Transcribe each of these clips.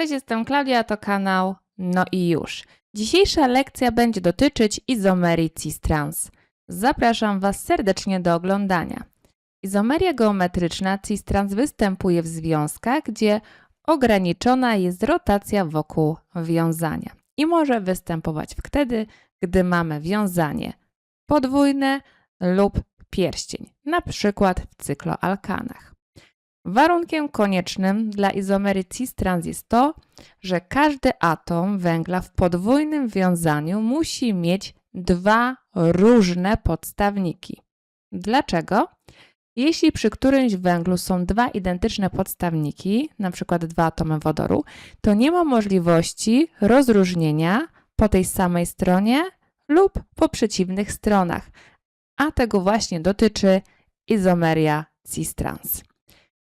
Cześć, jestem Klaudia, to kanał No i już. Dzisiejsza lekcja będzie dotyczyć izomerii cis-trans. Zapraszam Was serdecznie do oglądania. Izomeria geometryczna cis-trans występuje w związkach, gdzie ograniczona jest rotacja wokół wiązania i może występować wtedy, gdy mamy wiązanie podwójne lub pierścień, na przykład w cykloalkanach. Warunkiem koniecznym dla izomerii cis-trans jest to, że każdy atom węgla w podwójnym wiązaniu musi mieć dwa różne podstawniki. Dlaczego? Jeśli przy którymś węglu są dwa identyczne podstawniki, np. dwa atomy wodoru, to nie ma możliwości rozróżnienia po tej samej stronie lub po przeciwnych stronach, a tego właśnie dotyczy izomeria cis-trans.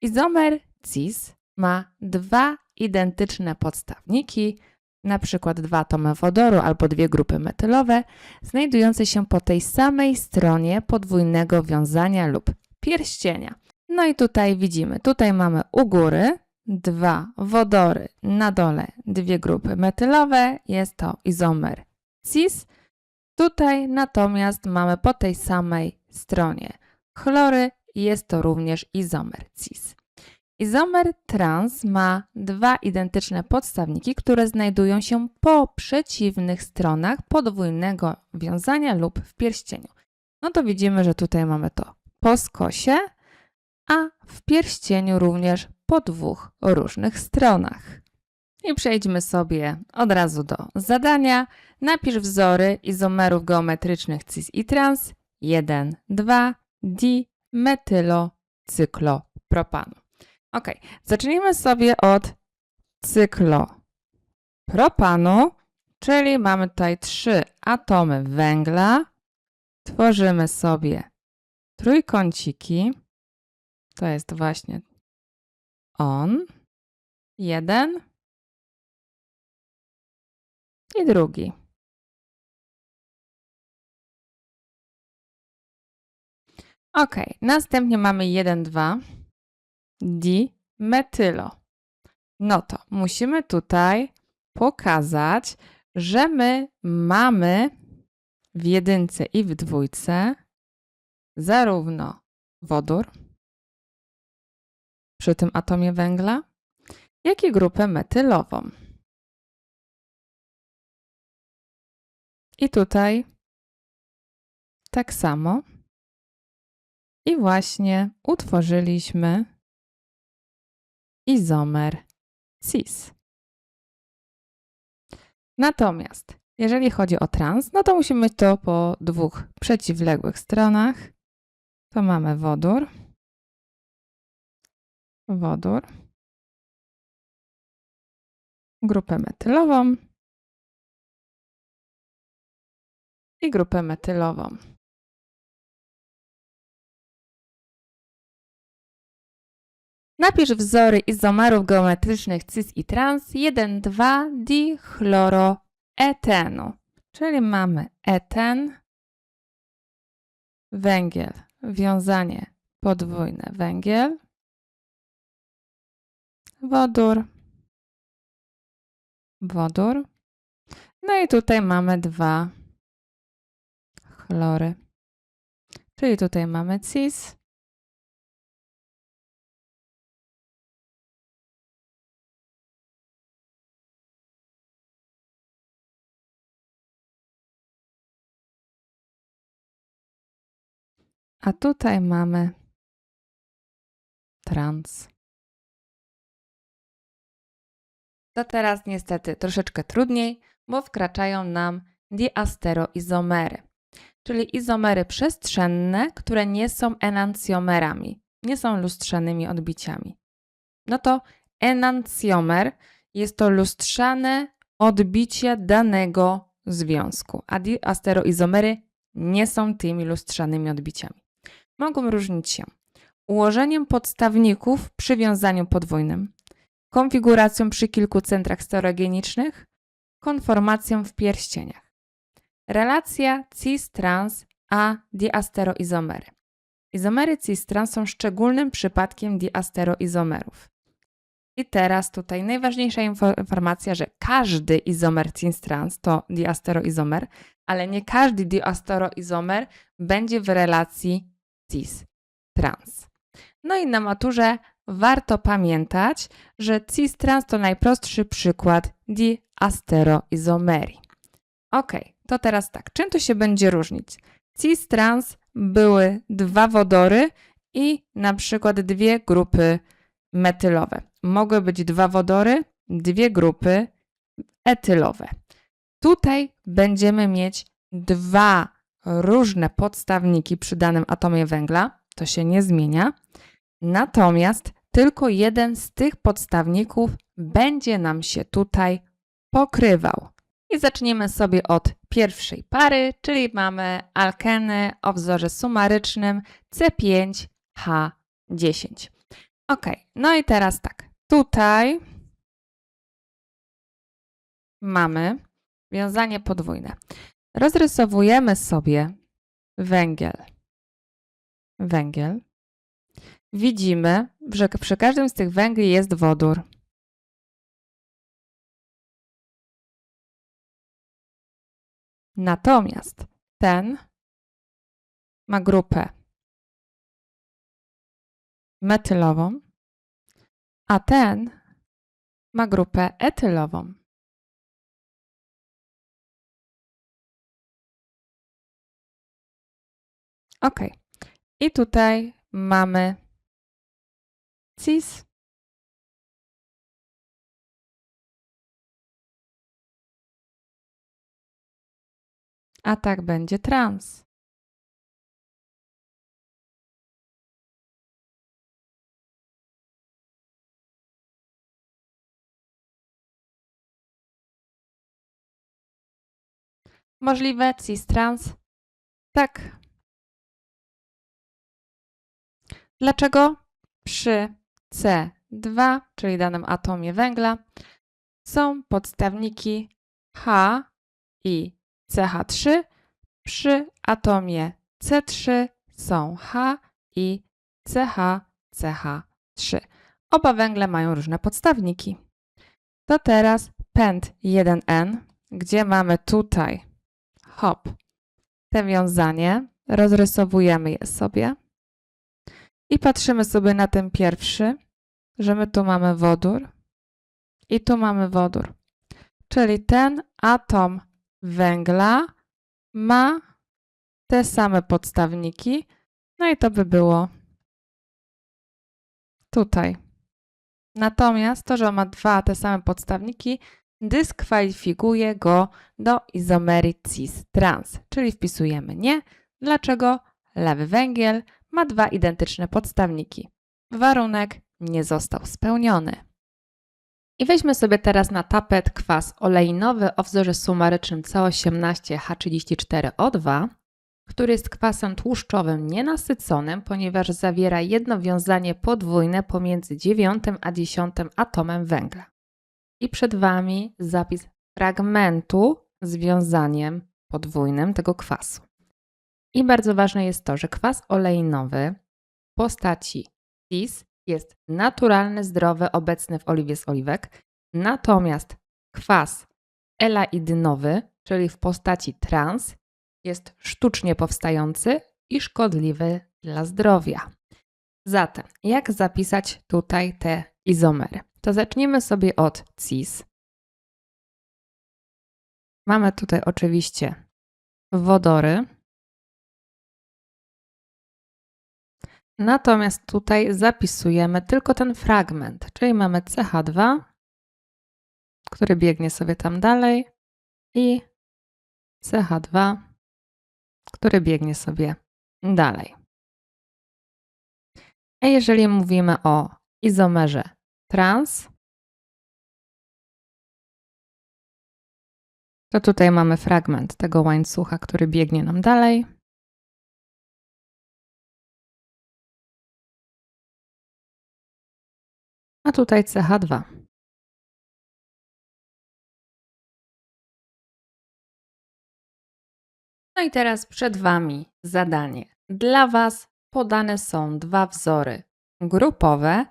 Izomer cis ma dwa identyczne podstawniki, na przykład dwa atomy wodoru albo dwie grupy metylowe, znajdujące się po tej samej stronie podwójnego wiązania lub pierścienia. No i tutaj widzimy, tutaj mamy u góry dwa wodory, na dole dwie grupy metylowe, jest to izomer cis. Tutaj natomiast mamy po tej samej stronie chlory, jest to również izomer cis. Izomer trans ma dwa identyczne podstawniki, które znajdują się po przeciwnych stronach podwójnego wiązania lub w pierścieniu. No to widzimy, że tutaj mamy to po skosie, a w pierścieniu również po dwóch różnych stronach. I przejdźmy sobie od razu do zadania. Napisz wzory izomerów geometrycznych cis i trans 1, 2, dimetylocyklo-propanu. Ok, zacznijmy sobie od cyklopropanu, czyli mamy tutaj trzy atomy węgla. Tworzymy sobie trójkąciki. To jest właśnie on. Jeden. I drugi. Ok, następnie mamy 1, 2 dimetylo. No to musimy tutaj pokazać, że my mamy w jedynce i w dwójce zarówno wodór przy tym atomie węgla, jak i grupę metylową. I tutaj tak samo. I właśnie utworzyliśmy izomer cis. Natomiast jeżeli chodzi o trans, no to musimy to po dwóch przeciwległych stronach. To mamy wodór, wodór, grupę metylową i grupę metylową. Napisz wzory izomerów geometrycznych cis i trans 1, 2 dichloroetenu. Czyli mamy eten, węgiel, wiązanie podwójne węgiel, wodór, wodór. No i tutaj mamy dwa chlory. Czyli tutaj mamy cis A tutaj mamy trans. To teraz niestety troszeczkę trudniej, bo wkraczają nam diasteroizomery, czyli izomery przestrzenne, które nie są enancjomerami, nie są lustrzanymi odbiciami. No to enancjomer jest to lustrzane odbicie danego związku, a diasteroizomery nie są tymi lustrzanymi odbiciami mogą różnić się ułożeniem podstawników przy wiązaniu podwójnym, konfiguracją przy kilku centrach stereogenicznych, konformacją w pierścieniach. Relacja cis-trans a diasteroizomery. Izomery cis-trans są szczególnym przypadkiem diasteroizomerów. I teraz tutaj najważniejsza info- informacja, że każdy izomer cis-trans to diasteroizomer, ale nie każdy diasteroizomer będzie w relacji cis-trans. No i na maturze warto pamiętać, że cis-trans to najprostszy przykład diasteroizomerii. Ok, to teraz tak, czym to się będzie różnić? Cis-trans były dwa wodory i na przykład dwie grupy metylowe. Mogły być dwa wodory, dwie grupy etylowe. Tutaj będziemy mieć dwa różne podstawniki przy danym atomie węgla, to się nie zmienia. Natomiast tylko jeden z tych podstawników będzie nam się tutaj pokrywał. I zaczniemy sobie od pierwszej pary, czyli mamy alkeny o wzorze sumarycznym C5H10. Ok, no i teraz tak. Tutaj mamy wiązanie podwójne. Rozrysowujemy sobie węgiel. Węgiel. Widzimy, że przy każdym z tych węgli jest wodór. Natomiast ten ma grupę metylową, a ten ma grupę etylową. Ok. I tutaj mamy cis. A tak będzie trans. Możliwe cis trans? Tak. Dlaczego? Przy C2, czyli danym atomie węgla, są podstawniki H i CH3. Przy atomie C3 są H i CH, CH3. Oba węgle mają różne podstawniki. To teraz pęd 1N, gdzie mamy tutaj hop, te wiązanie, rozrysowujemy je sobie i patrzymy sobie na ten pierwszy, że my tu mamy wodór i tu mamy wodór. Czyli ten atom węgla ma te same podstawniki, no i to by było tutaj. Natomiast to, że on ma dwa te same podstawniki, dyskwalifikuje go do izomerii cis-trans, czyli wpisujemy nie. Dlaczego? Lewy węgiel ma dwa identyczne podstawniki. Warunek nie został spełniony. I weźmy sobie teraz na tapet kwas oleinowy o wzorze sumarycznym C18H34O2, który jest kwasem tłuszczowym nienasyconym, ponieważ zawiera jedno wiązanie podwójne pomiędzy dziewiątym a dziesiątym atomem węgla. I przed Wami zapis fragmentu z wiązaniem podwójnym tego kwasu. I bardzo ważne jest to, że kwas oleinowy w postaci cis jest naturalny, zdrowy, obecny w oliwie z oliwek, natomiast kwas elaidynowy, czyli w postaci trans, jest sztucznie powstający i szkodliwy dla zdrowia. Zatem, jak zapisać tutaj te izomery? To zacznijmy sobie od cis. Mamy tutaj oczywiście wodory. Natomiast tutaj zapisujemy tylko ten fragment, czyli mamy CH2, który biegnie sobie tam dalej i CH2, który biegnie sobie dalej. A jeżeli mówimy o izomerze trans, to tutaj mamy fragment tego łańcucha, który biegnie nam dalej. A tutaj CH2. No i teraz przed Wami zadanie. Dla Was podane są dwa wzory grupowe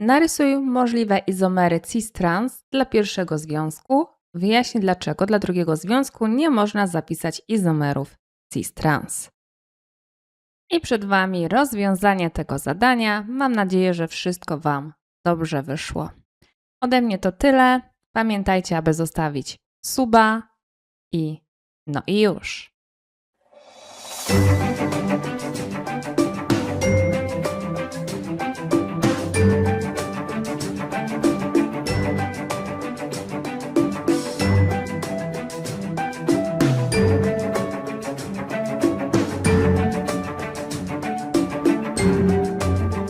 Narysuj możliwe izomery cis-trans dla pierwszego związku. Wyjaśnij dlaczego dla drugiego związku nie można zapisać izomerów cis-trans. I przed Wami rozwiązanie tego zadania. Mam nadzieję, że wszystko Wam dobrze wyszło. Ode mnie to tyle. Pamiętajcie, aby zostawić suba i no i już.